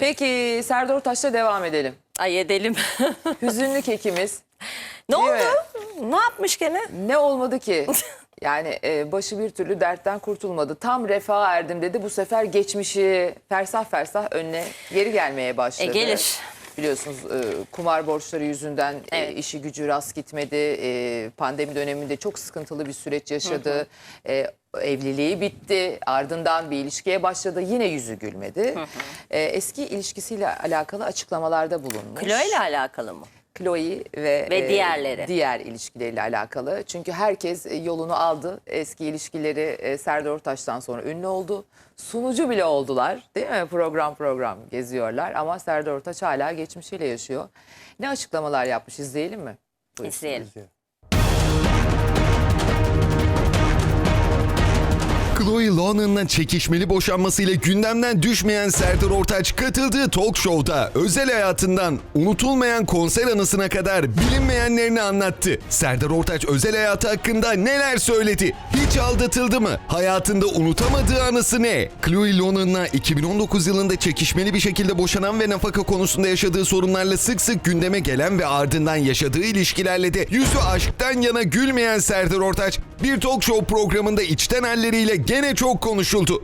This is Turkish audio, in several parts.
Peki Serdar Ortaç'la devam edelim. Ay edelim. Hüzünlü kekimiz. ne oldu? Evet. Ne yapmış gene? Ne olmadı ki? Yani e, başı bir türlü dertten kurtulmadı. Tam refaha erdim dedi. Bu sefer geçmişi fersah fersah önüne geri gelmeye başladı. E, gelir. Biliyorsunuz e, kumar borçları yüzünden e, Evet. işi gücü rast gitmedi. E, pandemi döneminde çok sıkıntılı bir süreç yaşadı. E, evliliği bitti. Ardından bir ilişkiye başladı. Yine yüzü gülmedi. E, eski ilişkisiyle alakalı açıklamalarda bulunmuş. Kilo ile alakalı mı? Chloe ve, Ve diğerleri. diğer ilişkileriyle alakalı. Çünkü herkes e, yolunu aldı. Eski ilişkileri e, Serdar Ortaç'tan sonra ünlü oldu. Sunucu bile oldular değil mi? Program program geziyorlar ama Serdar Ortaç hala geçmişiyle yaşıyor. Ne açıklamalar yapmış izleyelim mi? Buyurun. İzleyelim. Chloe Lonan'la çekişmeli boşanmasıyla gündemden düşmeyen Serdar Ortaç katıldığı talk show'da özel hayatından unutulmayan konser anısına kadar bilinmeyenlerini anlattı. Serdar Ortaç özel hayatı hakkında neler söyledi? Hiç aldatıldı mı? Hayatında unutamadığı anısı ne? Chloe Lonan'la 2019 yılında çekişmeli bir şekilde boşanan ve nafaka konusunda yaşadığı sorunlarla sık sık gündeme gelen ve ardından yaşadığı ilişkilerle de yüzü aşktan yana gülmeyen Serdar Ortaç bir talk show programında içten halleriyle gene çok konuşuldu.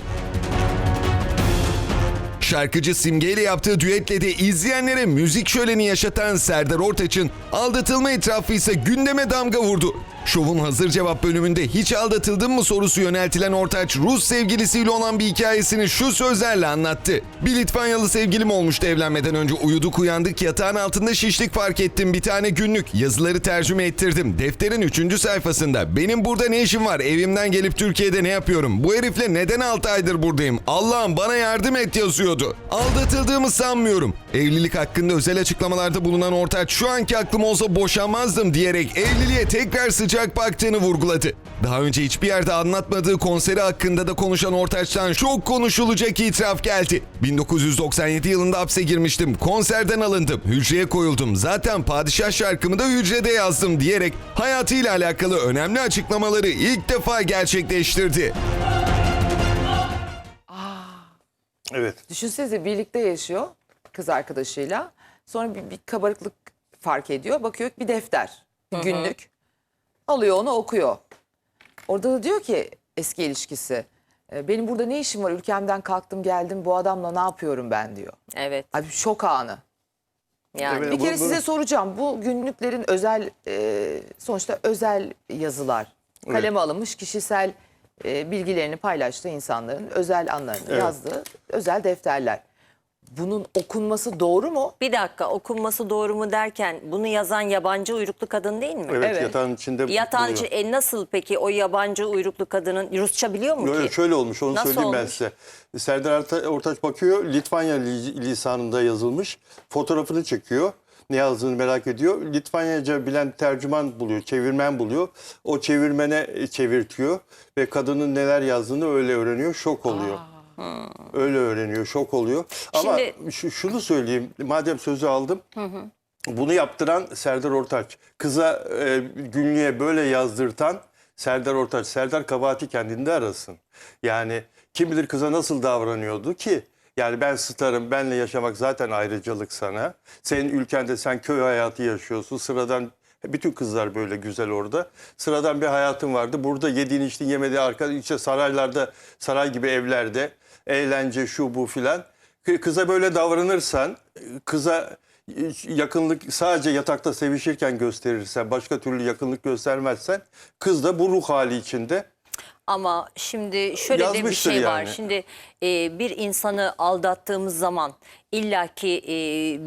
Şarkıcı Simge ile yaptığı düetle de izleyenlere müzik şöleni yaşatan Serdar Ortaç'ın aldatılma etrafı ise gündeme damga vurdu. Şovun hazır cevap bölümünde hiç aldatıldın mı sorusu yöneltilen Ortaç, Rus sevgilisiyle olan bir hikayesini şu sözlerle anlattı. Bir Litvanyalı sevgilim olmuştu evlenmeden önce uyuduk uyandık yatağın altında şişlik fark ettim bir tane günlük. Yazıları tercüme ettirdim. Defterin 3. sayfasında benim burada ne işim var evimden gelip Türkiye'de ne yapıyorum? Bu herifle neden 6 aydır buradayım? Allah'ım bana yardım et yazıyordu. Aldatıldığımı sanmıyorum. Evlilik hakkında özel açıklamalarda bulunan Ortaç şu anki aklım olsa boşanmazdım diyerek evliliğe tekrar sıcak baktığını vurguladı. Daha önce hiçbir yerde anlatmadığı konseri hakkında da konuşan Ortaç'tan çok konuşulacak itiraf geldi. 1997 yılında hapse girmiştim. Konserden alındım. Hücreye koyuldum. Zaten padişah şarkımı da hücrede yazdım diyerek hayatıyla alakalı önemli açıklamaları ilk defa gerçekleştirdi. Evet. Düşünsenize birlikte yaşıyor kız arkadaşıyla. Sonra bir, bir kabarıklık fark ediyor. Bakıyor bir defter, bir günlük. Alıyor onu okuyor. Orada da diyor ki eski ilişkisi. "E, Benim burada ne işim var? Ülkemden kalktım geldim. Bu adamla ne yapıyorum ben diyor. Evet. Abi şok anı. Yani Evet. Bir bu- kere bu- size soracağım. Bu günlüklerin özel e, sonuçta özel yazılar. Kaleme alınmış kişisel e, bilgilerini paylaştığı insanların özel anlarını Evet. yazdığı özel defterler. Bunun okunması doğru mu? bir dakika okunması doğru mu derken bunu yazan yabancı uyruklu kadın değil mi? Evet, Evet. yatağın içinde Yatağın buluyor. içi- e, nasıl peki o yabancı uyruklu kadının Rusça biliyor mu Yo, yo, ki? şöyle olmuş onu Nasıl söyleyeyim ben olmuş? size. Serdar Orta- Ortaç bakıyor Litvanya li- lisanında yazılmış. Fotoğrafını çekiyor. Ne yazdığını merak ediyor. Litvanyaca bilen tercüman buluyor, çevirmen buluyor. O çevirmene e, çevirtiyor ve kadının neler yazdığını öyle öğreniyor. Şok oluyor. Öyle öğreniyor, şok oluyor. Ama Şimdi- şunu söyleyeyim, madem sözü aldım. Bunu yaptıran Serdar Ortaç. Kıza e, günlüğe böyle yazdırtan Serdar Ortaç. Serdar kabahati kendinde arasın. Yani kim bilir kıza nasıl davranıyordu ki? Yani ben starım, benle yaşamak zaten ayrıcalık sana. Senin ülkende sen köy hayatı yaşıyorsun. Sıradan bütün kızlar böyle güzel orada. Sıradan bir hayatın vardı. Burada yediğin içtiğin yemediğin arka işte saraylarda, saray gibi evlerde eğlence şu bu filan. Kı- Kıza böyle davranırsan, kıza yakınlık sadece yatakta sevişirken gösterirsen, başka türlü yakınlık göstermezsen kız da bu ruh hali içinde Ama şimdi şöyle de bir şey var. yani. Şimdi e, bir insanı aldattığımız zaman illaki e,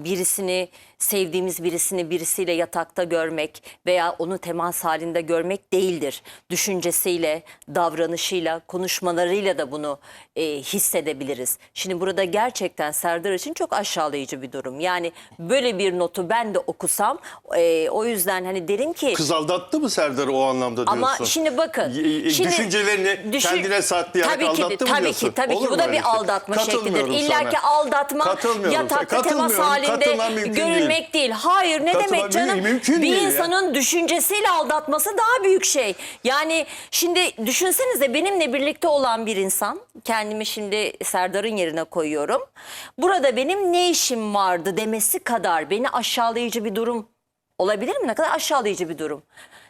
birisini sevdiğimiz birisini birisiyle yatakta görmek veya onu temas halinde görmek değildir. Düşüncesiyle, davranışıyla, konuşmalarıyla da bunu e, hissedebiliriz. Şimdi burada gerçekten Serdar için çok aşağılayıcı bir durum. Yani böyle bir notu ben de okusam e, o yüzden hani derim ki kız aldattı mı Serdar'ı o anlamda diyorsun? ama şimdi bakın. Y- şimdi düşüncelerini düşün- kendine saklayarak tabii ki, aldattı mı tabii diyorsun? Ki, tabii Olur ki bu da bir şey. aldatma şeklidir. İlla sana. ki aldatma yatakta temas halinde Katılmam görülmek değil. Hayır ne demek canım? mümkün- bir değil ya. insanın düşüncesiyle aldatması daha büyük şey. Yani şimdi düşünsenize benimle birlikte olan bir insan kendimi şimdi Serdar'ın yerine koyuyorum. Burada benim ne işim vardı demesi kadar beni aşağılayıcı bir durum olabilir mi? Ne kadar aşağılayıcı bir durum.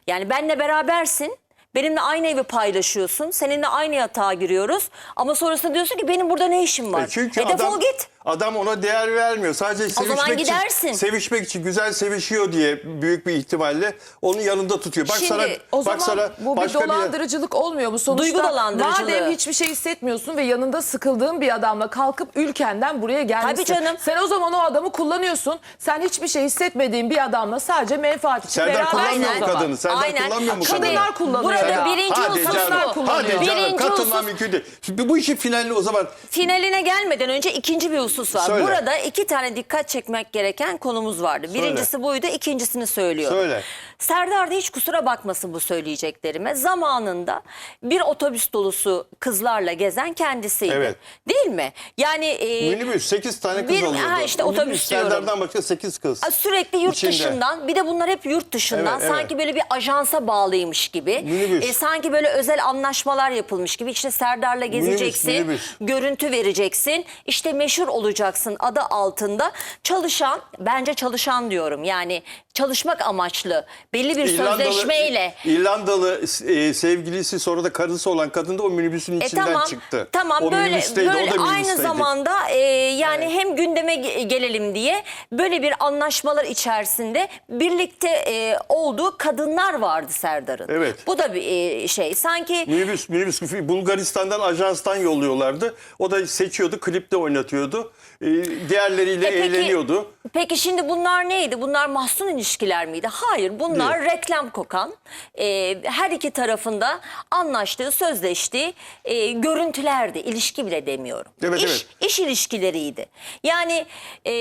Yani benle berabersin. Benimle aynı evi paylaşıyorsun. Seninle aynı yatağa giriyoruz. Ama sonrasında diyorsun ki benim burada ne işim var? E çünkü e defol adam, git. Adam ona değer vermiyor. Sadece sevişmek zaman için, sevişmek için güzel sevişiyor diye büyük bir ihtimalle onun yanında tutuyor. Bak Şimdi sana O bak zaman sana bu bir başka bir dolandırıcılık olmuyor mu sonuçta? Duygu dolandırıcılığı. Madem hiçbir şey hissetmiyorsun ve yanında sıkıldığın bir adamla kalkıp ülkenden buraya gelmişsin. Tabii canım. Sen o zaman o adamı kullanıyorsun. Sen hiçbir şey hissetmediğin bir adamla sadece menfaat için Serdar berabersin kullanmıyor zaman. kadını? Serdar Aynen. kullanmıyor mu Şimdi kadını? Kadınlar kullanıyor Burada ya. birinci Hadi husus canım, bu. hadi canım Birinci katılmam husus- mümkün değil. Şimdi bu işin finali o zaman Finaline gelmeden önce ikinci bir husus var. Söyle. Burada iki tane dikkat çekmek gereken konumuz vardı. Birincisi buydu, ikincisini söylüyorum. Söyle. Serdar da hiç kusura bakmasın bu söyleyeceklerime. Zamanında bir otobüs dolusu kızlarla gezen kendisiydi. Evet. Değil mi? Yani e, minibüs 8 tane kız bir- alıyordu. ha işte Minibüs otobüs diyorum. Serdar'dan başka 8 kız. Sürekli yurt İçinde. dışından bir de bunlar hep yurt dışından Evet, sanki böyle bir ajansa bağlıymış gibi. Minibüs. E, sanki böyle özel anlaşmalar yapılmış gibi işte Serdar'la gezeceksin, minibüs. görüntü vereceksin, işte meşhur olacaksın adı altında çalışan bence çalışan diyorum yani çalışmak amaçlı belli bir sözleşmeyle. İrlandalı e, sevgilisi sonra da karısı olan kadın da o minibüsün E içinden tamam, çıktı. tamam o böyle böyle o da aynı zamanda e, yani hem gündeme ge- gelelim diye böyle bir anlaşmalar içerisinde birlikte e, olduğu kadınlar vardı Serdar'ın. Evet. Bu da bir e, şey sanki Minibüs, minibüs Bulgaristan'dan ajanstan yolluyorlardı. O da seçiyordu, klipte oynatıyordu. E, diğerleriyle E peki- eğleniyordu. Peki şimdi bunlar neydi? Bunlar mahzun ilişkiler miydi? Hayır bunlar reklam kokan e, her iki tarafında anlaştığı, sözleştiği e, görüntülerdi. İlişki bile demiyorum. Evet, iş, evet. iş ilişkileriydi. Yani e,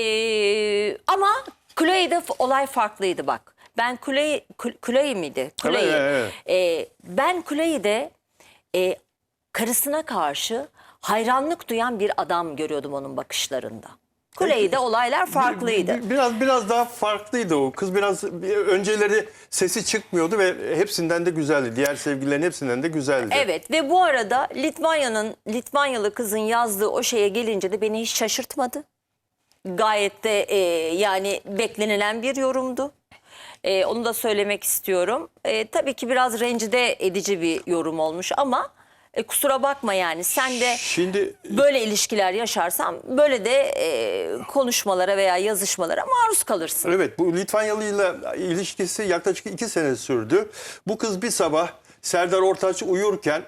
ama Chloe'de olay farklıydı bak. Ben Chloe, Chloe- miydi? Chloe. Evet, evet, E, ben Chloe'de e, karısına karşı hayranlık duyan bir adam görüyordum onun bakışlarında. Chloe'de olaylar farklıydı. Bir- Biraz biraz daha farklıydı o. Kız biraz bir- önceleri sesi çıkmıyordu ve hepsinden de güzeldi. Diğer sevgililerin hepsinden de güzeldi. Evet ve bu arada Litvanya'nın Litvanyalı kızın yazdığı o şeye gelince de beni hiç şaşırtmadı. Gayet de e, yani beklenilen bir yorumdu. E, onu da söylemek istiyorum. E, tabii ki biraz rencide edici bir yorum olmuş ama e, kusura bakma yani sen de Şimdi böyle ilişkiler yaşarsan böyle de e, konuşmalara veya yazışmalara maruz kalırsın. Evet bu Litvanyalıyla ilişkisi yaklaşık iki sene sürdü. Bu kız bir sabah Serdar Ortaç uyurken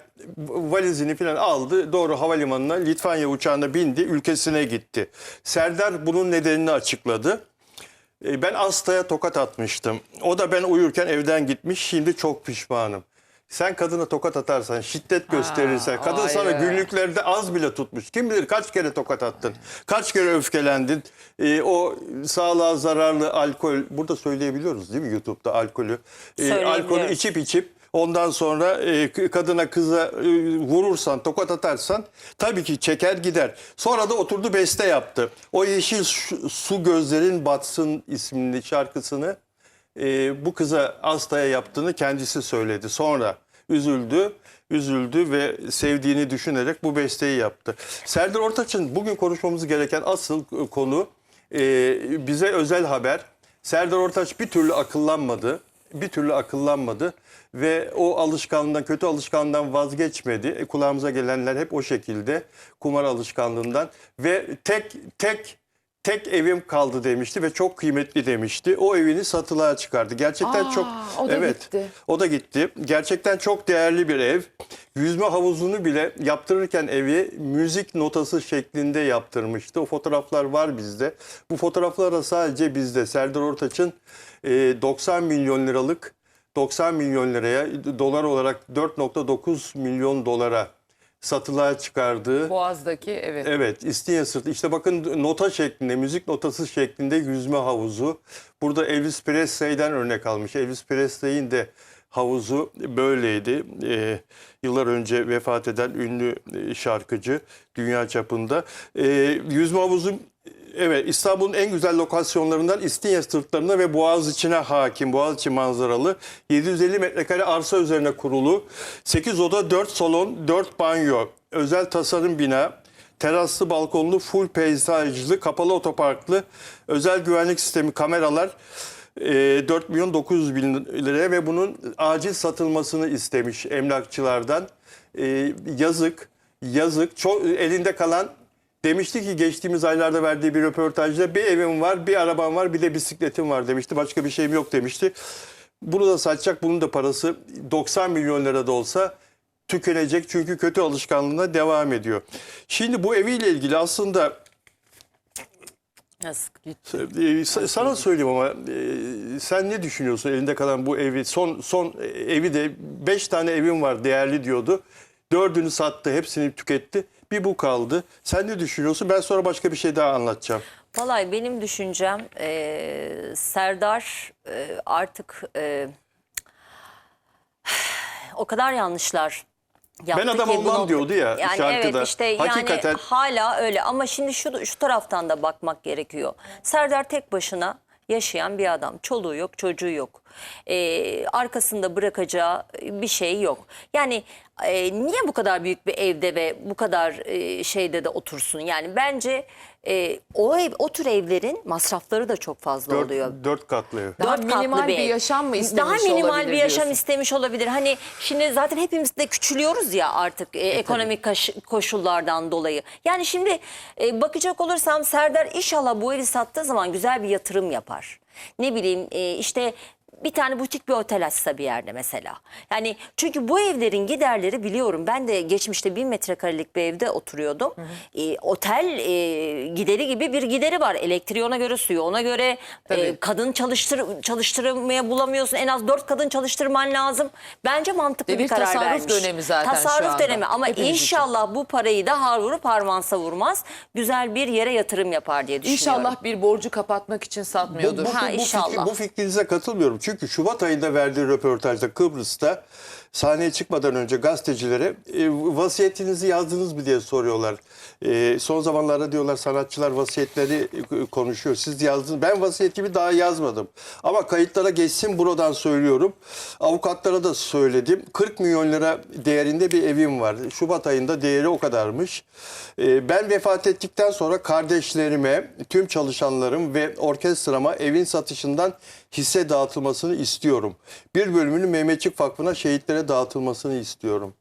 valizini falan aldı. Doğru havalimanına Litvanya uçağına bindi. Ülkesine gitti. Serdar bunun nedenini açıkladı. E, Ben Asta'ya tokat atmıştım. O da ben uyurken evden gitmiş. Şimdi çok pişmanım. Sen kadına tokat atarsan, şiddet gösterirsen, kadın sana ayrı. günlüklerde az bile tutmuş. Kim bilir kaç kere tokat attın, kaç kere öfkelendin. E, o sağlığa zararlı alkol, burada söyleyebiliyoruz değil mi YouTube'da alkolü? E, Söyleyebiliyoruz. alkolü içip içip ondan sonra e, kadına kıza e, vurursan, tokat atarsan tabii ki çeker gider. Sonra da oturdu beste yaptı. O Yeşil Su Gözlerin Batsın isimli şarkısını e, bu kıza Asta'ya yaptığını kendisi söyledi. Sonra üzüldü, üzüldü ve sevdiğini düşünerek bu besteyi yaptı. Serdar Ortaç'ın bugün konuşmamız gereken asıl konu e, bize özel haber. Serdar Ortaç bir türlü akıllanmadı. Bir türlü akıllanmadı ve o alışkanlığından, kötü alışkanlığından vazgeçmedi. E, kulağımıza gelenler hep o şekilde kumar alışkanlığından ve tek tek tek evim kaldı demişti ve çok kıymetli demişti. O evini satılığa çıkardı. Gerçekten Aa, çok o da evet. gitti. O da gitti. Gerçekten çok değerli bir ev. Yüzme havuzunu bile yaptırırken evi müzik notası şeklinde yaptırmıştı. O fotoğraflar var bizde. Bu fotoğraflar da sadece bizde. Serdar Ortaç'ın e, 90 milyon liralık 90 milyon liraya dolar olarak 4.9 milyon dolara satılığa çıkardığı Boğaz'daki evet. Evet İstinye Sırtı. İşte bakın nota şeklinde, müzik notası şeklinde yüzme havuzu. Burada Elvis Presley'den örnek almış. Elvis Presley'in de havuzu böyleydi. E, yıllar önce vefat eden ünlü e, şarkıcı dünya çapında. E, yüzme havuzu Evet İstanbul'un en güzel lokasyonlarından İstinye sırtlarına ve Boğaziçi'ne hakim, Boğaziçi manzaralı 750 metrekare arsa üzerine kurulu 8 oda 4 salon 4 banyo özel tasarım bina teraslı balkonlu full peyzajlı kapalı otoparklı özel güvenlik sistemi kameralar e, 4 milyon 900 bin liraya ve bunun acil satılmasını istemiş emlakçılardan. E, yazık yazık çok elinde kalan Demişti ki geçtiğimiz aylarda verdiği bir röportajda bir evim var, bir arabam var, bir de bisikletim var demişti. Başka bir şeyim yok demişti. Bunu da satacak, bunun da parası 90 milyon lira da olsa tükenecek. Çünkü kötü alışkanlığına devam ediyor. Şimdi bu eviyle ilgili aslında Yazık. e, sa- sana söyleyeyim ama e, sen ne düşünüyorsun elinde kalan bu evi? Son son evi de 5 tane evim var değerli diyordu. Dördünü sattı, hepsini tüketti. Bir bu kaldı. Sen ne düşünüyorsun? Ben sonra başka bir şey daha anlatacağım. Vallahi benim düşüncem e, Serdar e, artık e, o kadar yanlışlar yaptı Ben adam ki olmam bunu- diyordu ya yani şarkıda. Evet işte Hakikaten- yani hala öyle ama şimdi şu, şu taraftan da bakmak gerekiyor. Serdar tek başına yaşayan bir adam. Çoluğu yok, çocuğu yok. E, arkasında bırakacağı bir şey yok. Yani e, niye bu kadar büyük bir evde ve bu kadar e, şeyde de otursun? Yani bence e, o ev, o tür evlerin masrafları da çok fazla Dört, oluyor. dört katlı ev. Daha Dört katlı minimal bir ev. yaşam mı istemiş Daha minimal olabilir bir yaşam diyorsun? istemiş olabilir. Hani şimdi zaten hepimiz de küçülüyoruz ya artık e, ekonomik kaş- koşullardan dolayı. Yani şimdi e, bakacak olursam Serdar inşallah bu evi sattığı zaman güzel bir yatırım yapar. Ne bileyim e, işte bir tane butik bir otel açsa bir yerde mesela. Yani çünkü bu evlerin giderleri biliyorum. Ben de geçmişte bin metrekarelik bir evde oturuyordum. E, otel e, gideri gibi bir gideri var. Elektriği ona göre, suyu ona göre. Tabii. E, kadın çalıştır çalıştırmaya bulamıyorsun. En az dört kadın çalıştırman lazım. Bence mantıklı Ve bir, bir karar tasarruf vermiş. dönemi zaten şu Tasarruf anda. dönemi ama Hepimiz için. inşallah bu parayı da har vurup harmansa vurmaz. Güzel bir yere yatırım yapar diye düşünüyorum. İnşallah bir borcu kapatmak için satmıyordur. Bu, bu, Ha, bu, inşallah. fikri- bu fikrinize katılmıyorum. Çünkü Şubat ayında verdiği röportajda Kıbrıs'ta sahneye çıkmadan önce gazetecilere e, vasiyetinizi yazdınız mı diye soruyorlar. E, son zamanlarda diyorlar sanatçılar vasiyetleri e, konuşuyor. Siz yazdınız. Ben vasiyetimi daha yazmadım. Ama kayıtlara geçsin buradan söylüyorum. Avukatlara da söyledim. 40 milyon lira değerinde bir evim var. Şubat ayında değeri o kadarmış. E, ben vefat ettikten sonra kardeşlerime, tüm çalışanlarım ve orkestrama evin satışından hisse dağıtılmasını istiyorum. Bir bölümünü Mehmetçik Vakfı'na şehitlere dağıtılmasını istiyorum.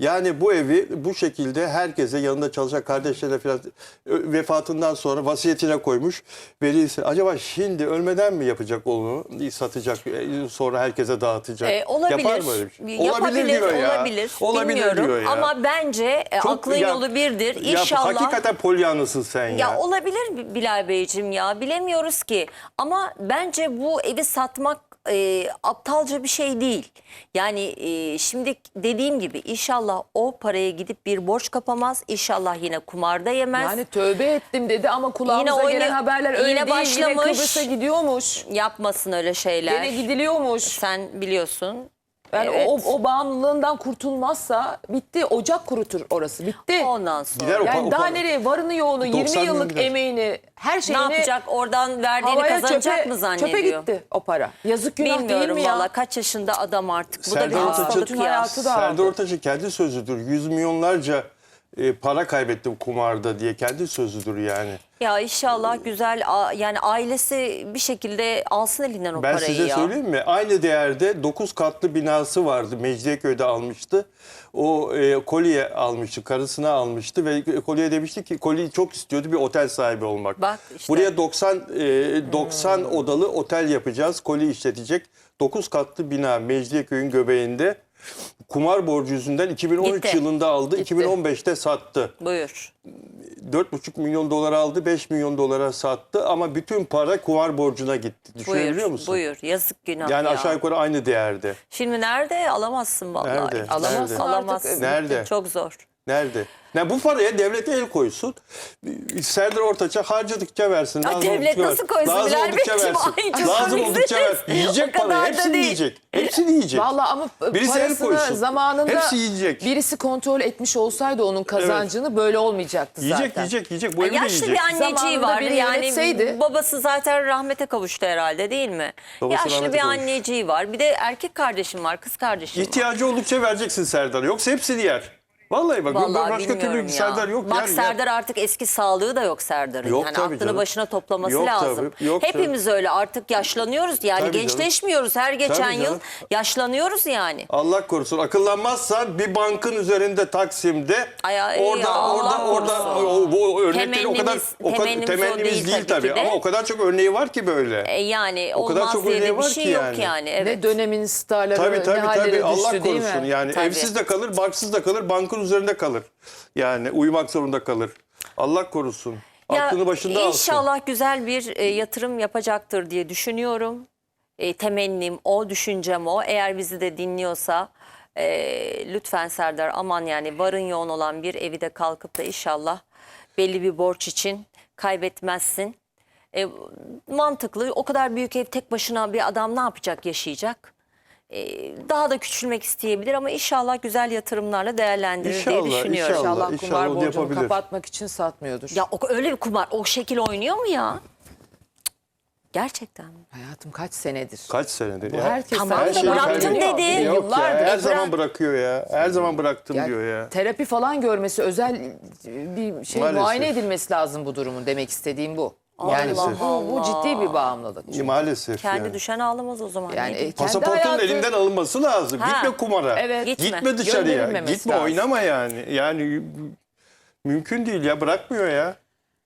Yani bu evi bu şekilde herkese yanında çalışan kardeşlerine falan ö- vefatından sonra vasiyetine koymuş. Velisi acaba şimdi ölmeden mi yapacak onu satacak e, sonra herkese dağıtacak? E, olabilir. Yapar mı öyle bir şey? Yapabilir, diyor ya. olabilir. Olabilir Bilmiyorum. diyor ya. Ama bence e, Çok- aklın ya- yolu birdir. ya İnşallah. hakikaten polyanlısın sen ya. Ya olabilir Bilal Beyciğim ya bilemiyoruz ki ama bence bu evi satmak e, aptalca bir şey değil. Yani e, şimdi dediğim gibi inşallah o paraya gidip bir borç kapamaz. İnşallah yine kumarda yemez. Yani tövbe ettim dedi ama kulağımıza Yine oyna- gelen haberler öyle yine değil. Yine başlamış. Kıbrıs'a gidiyormuş. Yapmasın öyle şeyler. Gene gidiliyormuş. Sen biliyorsun. Yani Evet. o, o bağımlılığından kurtulmazsa bitti. Ocak kurutur orası. Bitti. Ondan sonra Gider o yani daha nereye varını yoğunu 90 20 milyon yıllık gider. emeğini her ne şeyini yapacak? Oradan verdiğini havaya kazanacak çöpe, mı zannediyor? çöpe gitti o para. Yazık günah değil Bilmiyorum mi ya? valla kaç yaşında adam artık. Bu da Serdar bir Ortaç'ın hastalık ya. hayatı da Serdar aldı. Ortaç'ın kendi sözüdür. Yüz milyonlarca e, para kaybettim kumarda diye kendi sözüdür yani. Ya inşallah güzel yani ailesi bir şekilde alsın elinden o Ben parayı size ya. söyleyeyim mi? Aynı değerde 9 katlı binası vardı. Mecidiyeköy'de almıştı. O e, kolye almıştı, karısına almıştı ve kolye demişti ki kolye çok istiyordu bir otel sahibi olmak. Bak işte. Buraya 90 e, 90 odalı otel yapacağız. Kolye işletecek. 9 katlı bina Mecidiyeköy'ün göbeğinde. Kumar borcu yüzünden 2013 Gitti. yılında aldı, Gitti. 2015'te sattı. Buyur. 4,5 milyon dolar aldı, 5 milyon dolara sattı ama bütün para kumar borcuna gitti. Düşünebiliyor Buyur. musun? Buyur. Yazık günah Yani ya. aşağı yukarı aynı değerde. Şimdi nerede? Alamazsın vallahi. Nerede? Alamazsın Nerede? Alamazsın. Nerede? Çok zor. Nerede? Ne bu paraya devlet el koysun. Serdar Ortaç'a harcadıkça versin. Ya Lazım devlet oldukça nasıl koysun Lazım Bilal oldukça Beyciğim? versin. Ay, çok Lazım oldukça komiksiniz. versin. Yiyecek kadar parayı. da Hepsini değil. yiyecek. Hepsini yiyecek. Vallahi ama Birisi el parasını koysun. zamanında Hepsi yiyecek. birisi kontrol etmiş olsaydı onun kazancını böyle olmayacaktı Yiyecek zaten. yiyecek yiyecek. Bu evi de Yaşlı yiyecek. bir anneciği Zamanında var. biri Yani yönetseydi- babası zaten rahmete kavuştu herhalde değil mi? Babası Yaşlı rahmete bir kavuştu. anneciği var. Bir de erkek kardeşim var, kız kardeşim var. İhtiyacı oldukça vereceksin Serdar'a. Yoksa hepsini yer. Vallahi bak Vallahi başka türlü ya. Serdar yok. Bak yer, yer. Serdar artık eski sağlığı da yok Serdar'ın. Yok yani tabii aklını canım. başına toplaması Yok lazım. tabii, yok Hepimiz öyle artık yaşlanıyoruz. Yani Tabii canım. gençleşmiyoruz. Her geçen Tabii yıl yaşlanıyoruz yani. Allah korusun akıllanmazsan bir bankın üzerinde Taksim'de Ay, ay, orada Allah orada orada o, bu örnekleri o kadar o kadar temennimiz değil değil, tabii tabii, ama o kadar çok örneği var ki böyle. E yani O kadar olmaz çok diye örneği var şey ki yok yani. yani. Ne Evet. dönemin starları Tabii ne tabii hallere tabii Allah düştü değil korusun yani Tabii. evsiz de kalır, barksız da kalır, bankın üzerinde kalır. Yani uyumak zorunda kalır. Allah korusun. Ya, Aklını başında alsın. İnşallah güzel bir e, yatırım yapacaktır diye düşünüyorum. E, temennim o, düşüncem o. Eğer bizi de dinliyorsa e, lütfen Serdar aman yani varın yoğun olan bir evi de kalkıp da inşallah belli bir borç için kaybetmezsin. E, mantıklı o kadar büyük ev tek başına bir adam ne yapacak yaşayacak? E, daha da küçülmek isteyebilir ama inşallah güzel yatırımlarla değerlendirir İnşallah, diye düşünüyorum. inşallah. İnşallah kumar İnşallah onu borcunu yapabilir. kapatmak için satmıyordur. Ya o, öyle bir kumar o şekil oynuyor mu ya? Gerçekten mi? Hayatım kaç senedir. Kaç senedir Bu ya? herkes Tamam her da şeyi bıraktım kaybediyor. dedi. Bir de Yok ya Yıllardır. her E, zaman bırak- bırakıyor ya. Her zaman bıraktım Yani diyor ya. Terapi falan görmesi, özel bir şey Maalesef. muayene edilmesi lazım bu durumun. Demek istediğim bu. Yani Maalesef. bu, bu ciddi bir bağımlılık. çünkü. Maalesef Kendi yani. düşen ağlamaz o zaman. Yani e, kendi Pasaportun hayatı- elinden alınması lazım. Ha. Gitme kumara. Evet. Gitme. Gitme dışarıya. Gönderilmemesi Gitme lazım. oynama yani. Yani mümkün değil ya bırakmıyor ya.